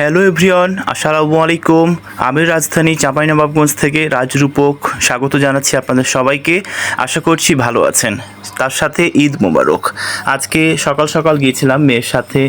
Hello everyone, আসসালামু আলাইকুম। আমি রাজধানী চাঁপাইনবাবগঞ্জ থেকে রাজরূপক স্বাগত জানাচ্ছি আপনাদের সবাইকে। আশা করছি ভালো আছেন। তার সাথে ঈদ মোবারক। আজকে সকাল সকাল গিয়েছিলাম মেয়ের সাথে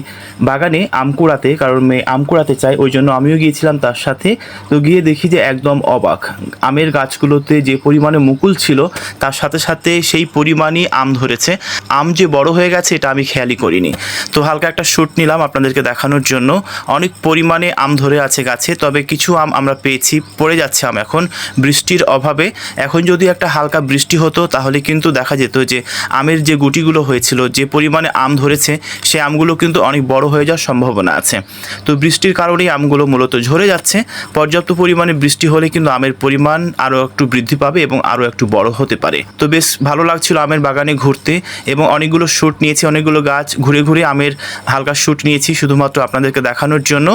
বাগানে আম কুড়াতে, কারণ মেয়ে আম কুড়াতে চায়, ওই জন্য আমিও গিয়েছিলাম তার সাথে। তো গিয়ে দেখি যে একদম অবাক। আমের গাছগুলোতে যে পরিমাণে মুকুল ছিল, তার সাথে সাথে সেই পরিমাণই আম ধরেছে। আম যে বড় হয়ে গেছে, এটা আমি খেয়ালই করিনি। তো হালকা একটা শ্যুট নিলাম আপনাদেরকে দেখানোর জন্য। অনেক পরিমাণে আম ধরে আছে গাছে, তবে কিছু আম আমরা পেয়েছি, পড়ে যাচ্ছে আম এখন। বৃষ্টির অভাবে এখন যদি একটা হালকা বৃষ্টি হতো, তাহলে কিন্তু দেখা যেত যে আমের যে গুটিগুলো হয়েছিল, যে পরিমাণে আম ধরেছে, সে আমগুলো কিন্তু অনেক বড় হয়ে যাওয়ার সম্ভাবনা আছে। তো বৃষ্টির কারণেই আমগুলো মূলত ঝরে যাচ্ছে। পর্যাপ্ত পরিমাণে বৃষ্টি হলে কিন্তু আমের পরিমাণ আরও একটু বৃদ্ধি পাবে এবং আরও একটু বড় হতে পারে। তো বেশ ভালো লাগছিল আমের বাগানে ঘুরতে এবং অনেকগুলো শ্যুট নিয়েছি, অনেকগুলো গাছ, ঘুরে ঘুরে আমের হালকা শ্যুট নিয়েছি, শুধুমাত্র আপনাদেরকে দেখানোর জন্য।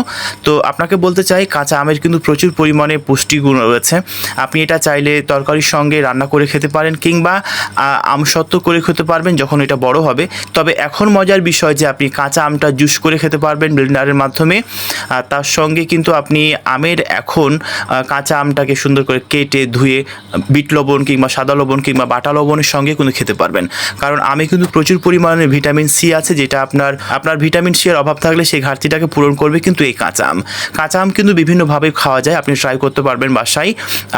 তো আপনাকে বলতে চাই কাঁচা আমের কিন্তু প্রচুর পরিমাণে পুষ্টিগুণ রয়েছে। আপনি এটা চাইলে তরকারির সঙ্গে রান্না করে খেতে পারেন কিংবা আহ, আমসত্ত্ব করে খেতে পারবেন যখন এটা বড় হবে। তবে এখন মজার বিষয় যে আপনি কাঁচা আমটা জুস করে খেতে পারবেন ব্লেন্ডারের মাধ্যমে। তার সঙ্গে কিন্তু আপনি আমের এখন কাঁচা আমটাকে সুন্দর করে কেটে ধুয়ে বিট লবণ কিংবা সাদা লবণ কিংবা বাটা লবণের সঙ্গে কিন্তু খেতে পারবেন। কারণ আমে কিন্তু প্রচুর পরিমাণে ভিটামিন সি আছে যেটা আপনার আপনার ভিটামিন সি এর অভাব থাকলে সেই ঘাটতিটাকে পূরণ করবে কিন্তু এই কাঁচা আম কাঁচা আম কিন্তু বিভিন্নভাবে খাওয়া যায়, আপনি ট্রাই করতে পারবেন বাসায়।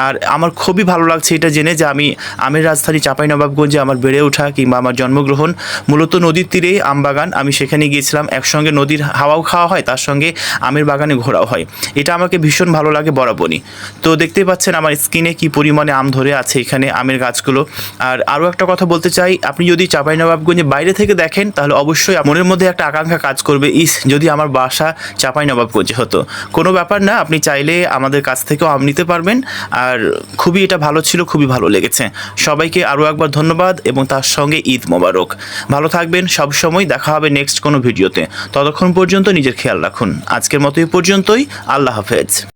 আর আমার খুবই ভালো লাগছে এটা জেনে যে আমি আমের রাজধানী চাঁপাইনবাবগঞ্জে আমার বেড়ে ওঠা কিংবা আমার জন্মগ্রহণ, মূলত নদীর তীরে আম বাগান। আমি সেখানে গিয়েছিলাম, একসঙ্গে নদীর হাওয়াও খাওয়া হয়, তার সঙ্গে আমের বাগানে ঘোরাও হয়। এটা আমাকে ভীষণ ভালো লাগে বরাবরই। তো দেখতেই পাচ্ছেন আমার স্কিনে কি পরিমাণে আম ধরে আছে এখানে আমের গাছগুলো। আর আরও একটা কথা বলতে চাই, আপনি যদি চাঁপাইনবাবগঞ্জে বাইরে থেকে দেখেন, তাহলে অবশ্যই মনের মধ্যে একটা আকাঙ্ক্ষা কাজ করবে, ইস, যদি আমার বাসা চাঁপাইনবাবগঞ্জে। হতো। কোনো ব্যাপার না, আপনি চাইলে আমাদের কাছ থেকেও আম নিতে পারবেন। আর খুবই এটা ভালো ছিল, খুবই ভালো লেগেছে। সবাইকে আরও একবার ধন্যবাদ এবং তার সঙ্গে ঈদ মোবারক। ভালো থাকবেন, সব সময় দেখা হবে নেক্সট কোনো ভিডিওতে। ততক্ষণ পর্যন্ত নিজের খেয়াল রাখুন। আজকের মতো এই পর্যন্তই। আল্লাহ হাফেজ।